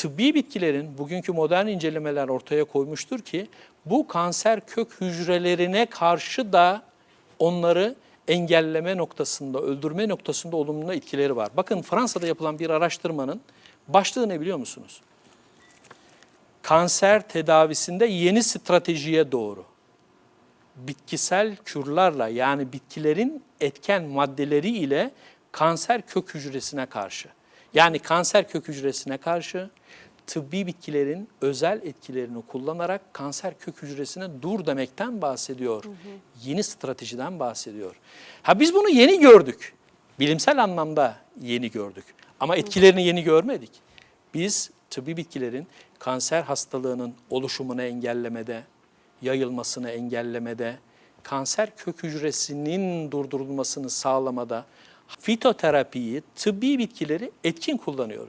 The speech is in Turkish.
tıbbi bitkilerin bugünkü modern incelemeler ortaya koymuştur ki bu kanser kök hücrelerine karşı da onları engelleme noktasında, öldürme noktasında olumlu etkileri var. Bakın Fransa'da yapılan bir araştırmanın başlığı ne biliyor musunuz? Kanser tedavisinde yeni stratejiye doğru. Bitkisel kürlarla yani bitkilerin etken maddeleri ile kanser kök hücresine karşı. Yani kanser kök hücresine karşı tıbbi bitkilerin özel etkilerini kullanarak kanser kök hücresine dur demekten bahsediyor. Yeni stratejiden bahsediyor. Ha biz bunu yeni gördük. Bilimsel anlamda yeni gördük. Ama etkilerini yeni görmedik. Biz tıbbi bitkilerin kanser hastalığının oluşumunu engellemede, yayılmasını engellemede, kanser kök hücresinin durdurulmasını sağlamada fitoterapiyi, tıbbi bitkileri etkin kullanıyoruz.